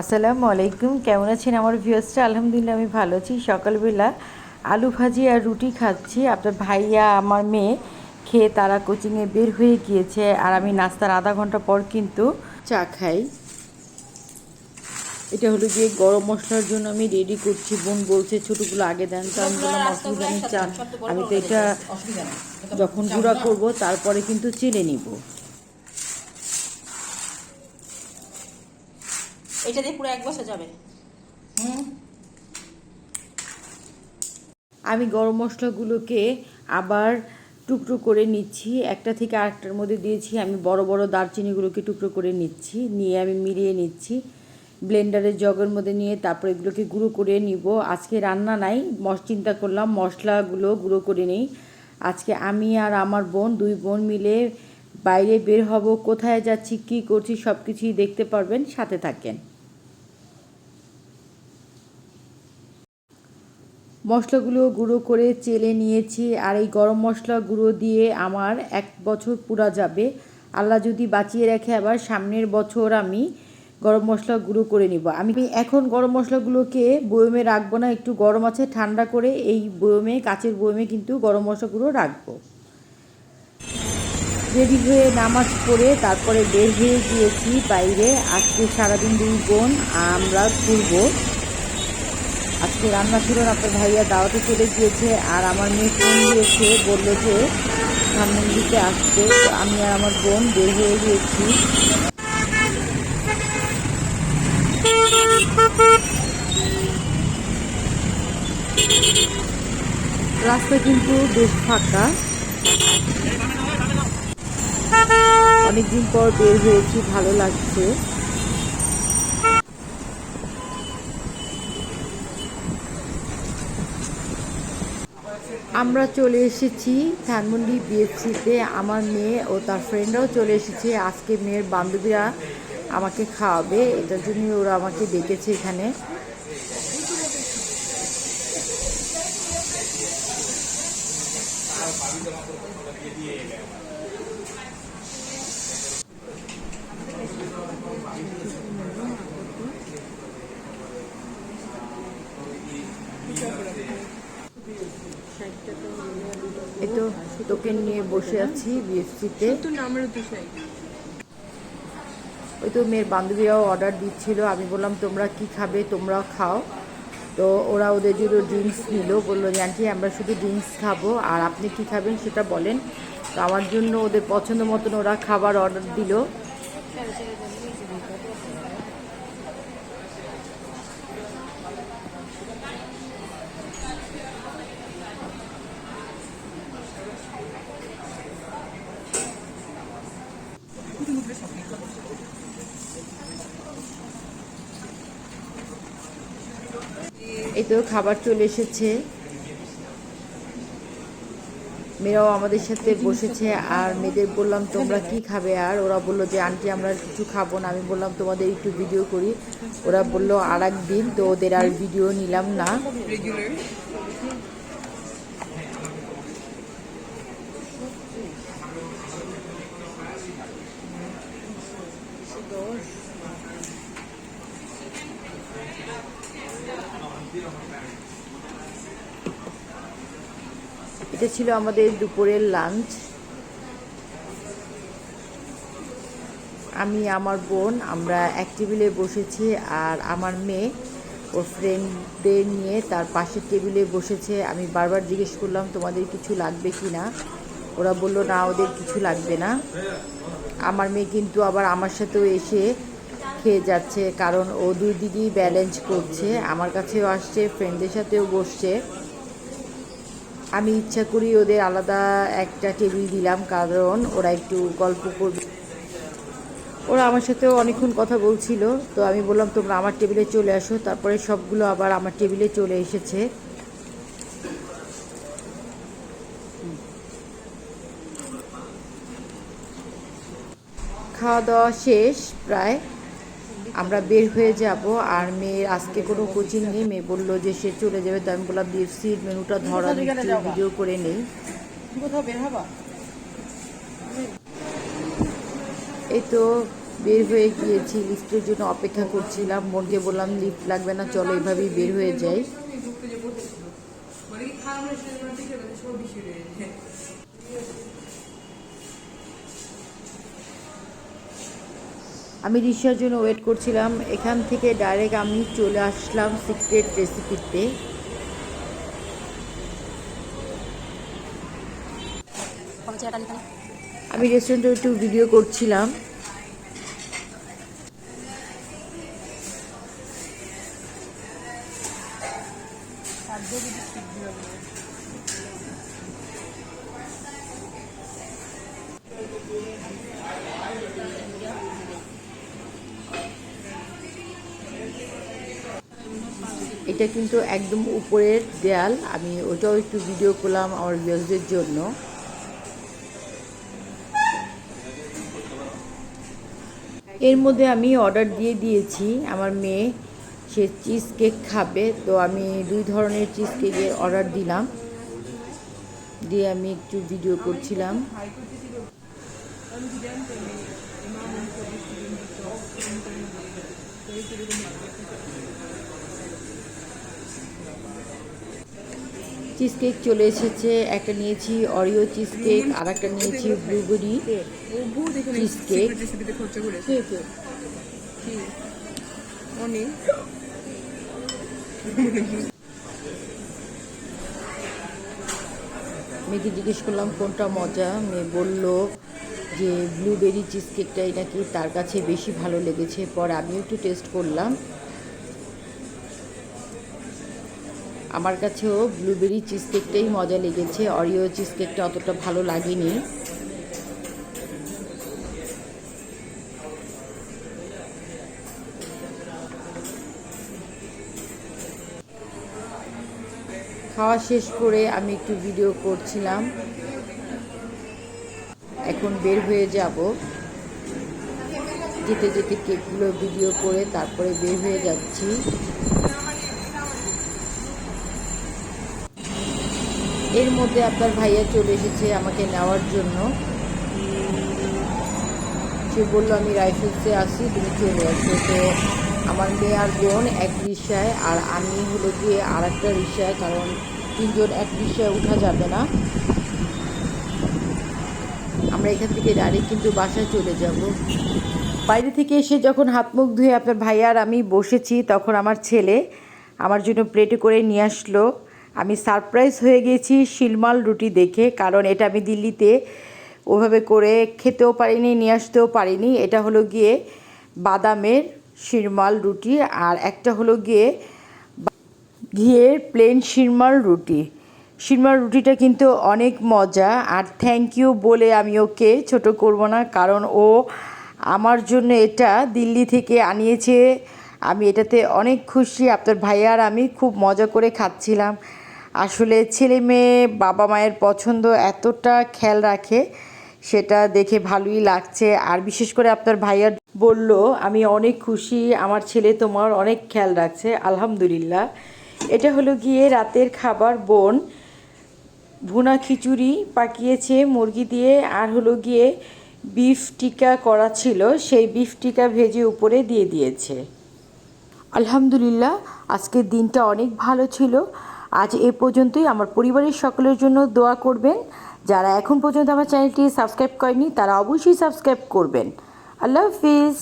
আসসালামু আলাইকুম। কেমন আছেন আমার ভিউয়ার্সটা আলহামদুলিল্লাহ আমি ভালো আছি। সকালবেলা আলু ভাজি আর রুটি খাচ্ছি। আপনার ভাইয়া আমার মেয়ে খেয়ে তারা কোচিংয়ে বের হয়ে গিয়েছে। আর আমি নাস্তার আধা ঘণ্টা পর কিন্তু চা খাই। এটা হলো গিয়ে গরম মশলার জন্য আমি রেডি করছি। বোন বলছে ছোটোগুলো আগে দেন তো আমি বললাম অসুবিধা নেই চা আমি তো এটা যখন গুঁড়া করব তারপরে কিন্তু চেলে নিব। এটা দিয়ে পুরো এক বছর যাবে। আমি গরম মশলাগুলোকে আবার টুকরো করে নিচ্ছি। একটা থেকে আরেকটার মধ্যে দিয়েছি। আমি বড় বড় দারচিনিগুলোকে টুকরো করে নিচ্ছি। নিয়ে আমি মিলিয়ে নিচ্ছি। ব্লেন্ডারের জগের মধ্যে নিয়ে তারপর এগুলোকে গুঁড়ো করে নিব। আজকে রান্না নাই, মশ চিন্তা করলাম, মশলাগুলো গুঁড়ো করে নিই। আজকে আমি আর আমার বোন, দুই বোন মিলে বাইরে বের হব, কোথায় যাচ্ছি, কি করছি সব কিছুই দেখতে পারবেন, সাথে থাকেন। মশলাগুলো গুঁড়ো করে চেলে নিয়েছি আর এই গরম মশলা গুঁড়ো দিয়ে আমার এক বছর পুরা যাবে। আল্লাহ যদি বাঁচিয়ে রাখে আবার সামনের বছর আমি গরম মশলা গুঁড়ো করে নিব। আমি এখন গরম মশলাগুলোকে বয়মে রাখব না, একটু গরম আছে ঠান্ডা করে এই বয়মে, কাচের বয়মে কিন্তু গরম মশলাগুলো রাখব। রেডি হয়ে নামাজ পড়ে তারপরে বের হয়ে গিয়েছি বাইরে। আজকে সারাদিন দুই বোন, আমরা ঘুরবো। আজকে রান্না ছিল আপনার ভাইয়া দাওয়াতে চলে গিয়েছে। আর আমার মেয়ে ফোন দিয়েছে বলল যে, ধানমন্ডিতে আসতে তো আমি আর আমার বোন বের হয়ে গিয়েছি। রাস্তা কিন্তু বেশ ফাঁকা। অনেকদিন পর বের হয়েছি, ভালো লাগছে। আমরা চলে এসেছি ধানমন্ডি বিএফসিতে আমার মেয়ে ও তার ফ্রেন্ডরাও চলে এসেছে। আজকে মেয়ের বান্ধবীরা আমাকে খাওয়াবে। এটার জন্যই ওরা আমাকে ডেকেছে এখানে এই টোকেন নিয়ে বসে আছি বিএফসিতে ওই তো মেয়ের বান্ধবীরাও অর্ডার দিচ্ছিল আমি বললাম তোমরা কি খাবে? তোমরা খাও। তো ওরা ওদের জন্য ড্রিঙ্কস নিল বলল যে আন্টি আমরা শুধু ড্রিঙ্কস খাব আর আপনি কি খাবেন সেটা বলেন। তো আমার জন্য ওদের পছন্দ মতন ওরা খাবার অর্ডার দিল। এই তো খাবার চলে এসেছে। মেয়েরাও আমাদের সাথে বসেছে আর মেয়েদের বললাম, তোমরা কি খাবে? আর ওরা বলল যে, আন্টি, আমরা কিছু খাব না। আমি বললাম, তোমাদের একটু ভিডিও করি। ওরা বলল, আর দিন। তো ওদের আর ভিডিও নিলাম না। এটা ছিল আমাদের দুপুরের লাঞ্চ আমি, আমার বোন, আমরা এক টেবিলে বসেছি আর আমার মেয়ে, ওর ফ্রেন্ডদের নিয়ে তার পাশের টেবিলে বসেছে। আমি বারবার জিজ্ঞেস করলাম, তোমাদের কিছু লাগবে কি না? ওরা বলল, না, ওদের কিছু লাগবে না। আমার মেয়ে কিন্তু আবার আমার সাথেও এসে খেয়ে যাচ্ছে, কারণ ও দুই দিদি ব্যালেন্স করছে। আমার কাছেও আসছে ফ্রেন্ডদের সাথেও বসছে। আমি ইচ্ছা করি ওদের আলাদা একটা টেবিল দিলাম, কারণ ওরা একটু গল্প করবে। ওরা আমার সাথেও অনেকক্ষণ কথা বলছিল, তো আমি বললাম, তোমরা আমার টেবিলে চলে আসো। তারপরে সবগুলো আবার আমার টেবিলে চলে এসেছে। খাওয়া দাওয়া শেষ প্রায়। আমরা বের হয়ে যাব আর মেয়ের আজকে কোনো কোচিং নেই। মেয়ে বলল যে সে চলে যাবে তো আমি বললাম বিএফসির মেনুটা ধরা ভিডিও করে নেই। এই তো বের হয়ে গিয়েছি লিফটের জন্য অপেক্ষা করছিলাম। মনকে বললাম লিফট লাগবে না চলো এইভাবেই বের হয়ে যাই। আমি রিক্সার জন্য ওয়েট করছিলাম। এখান থেকে ডাইরেক্ট আমি চলে আসলাম সিক্রেট রেসিপিতে। আমি রেস্টুরেন্টে একটু ভিডিও করছিলাম। এটা কিন্তু একদম উপরের দেয়াল। আমি ওটাও একটু ভিডিও করলাম আমার ভিউজদের জন্য। এর মধ্যে আমি অর্ডার দিয়ে দিয়েছি। আমার মেয়ে, সে চিজ কেক খাবে। তো আমি দুই ধরনের চিজ কেকের অর্ডার দিলাম। দিয়ে আমি একটু ভিডিও করছিলাম। চিজ কেক চলে এসেছে একটা নিয়েছি অরিও চিজ কেক আর একটা নিয়েছি ব্লুবেরি চিজ বহু দেখে Cheese cake. রেসিপিতে খরচা করেছে কি অনেক মেয়েকে জিজ্ঞেস করলাম কোনটা মজা? মেয়ে বলল যে ব্লুবেরি চিজ কেকটাই নাকি তার কাছে বেশি ভালো লেগেছে। পরে আমিও একটু টেস্ট করলাম। আমার কাছেও ব্লুবেরি চিজ কেকটাই মজা লেগেছে। অরিও চিজ কেকটা অতটা ভালো লাগেনি। খাওয়া শেষ করে আমি একটু ভিডিও করছিলাম। এখন বের হয়ে যাব। যেতে যেতে কেকগুলো ভিডিও করে তারপরে বের হয়ে যাচ্ছি। এর মধ্যে আপনার ভাইয়া চলে এসেছে আমাকে নেওয়ার জন্য। সে বলল, আমি রাইফেলসে আসি তুমি চলে আসো। তো আমার মেয়ে আর বোন এক রিক্সায় আর আমি হলো গিয়ে আর একটা রিক্সায় কারণ তিনজন এক রিক্সায় উঠা যাবে না। আমরা এখান থেকে ডাইরেক্ট কিন্তু বাসায় চলে যাব। বাইরে থেকে এসে যখন হাত মুখ ধুয়ে আপনার ভাই আর আমি বসেছি, তখন আমার ছেলে আমার জন্য প্লেটে করে নিয়ে আসলো। আমি সারপ্রাইজ হয়ে গেছি শিলমাল রুটি দেখে, কারণ এটা আমি দিল্লিতে ওভাবে করে খেতেও পারিনি, নিয়ে আসতেও পারিনি। এটা হলো গিয়ে বাদামের শিরমাল রুটি আর একটা হলো গিয়ে ঘিয়ের প্লেন শিরমাল রুটি। শিরমাল রুটিটা কিন্তু অনেক মজা আর থ্যাংক ইউ বলে আমি ওকে ছোট করব না, কারণ ও আমার জন্য এটা দিল্লি থেকে আনিয়েছে। আমি এটাতে অনেক খুশি, আপনার ভাইয়া আর আমি খুব মজা করে খাচ্ছিলাম। আসলে ছেলে মেয়ে বাবা মায়ের পছন্দ এতটা খেয়াল রাখে, সেটা দেখে ভালোই লাগছে। আর বিশেষ করে আপনার ভাইয়া বলল, আমি অনেক খুশি, আমার ছেলে তোমার অনেক খেয়াল রাখছে, আলহামদুলিল্লাহ। এটা হলো গিয়ে রাতের খাবার বোন। ভুনা খিচুড়ি পাকিয়েছে মুরগি দিয়ে, আর হলো গিয়ে বিফ টিকা করা ছিল, সেই বিফ টিকা ভেজে উপরে দিয়ে দিয়েছে। আলহামদুলিল্লাহ, আজকের দিনটা অনেক ভালো ছিল। আজ এ পর্যন্তই। আমার পরিবারের সকলের জন্য দোয়া করবেন। যারা এখন পর্যন্ত আমার চ্যানেলটি সাবস্ক্রাইব করেনি তারা অবশ্যই সাবস্ক্রাইব করবেন। আল্লাহ হাফিজ।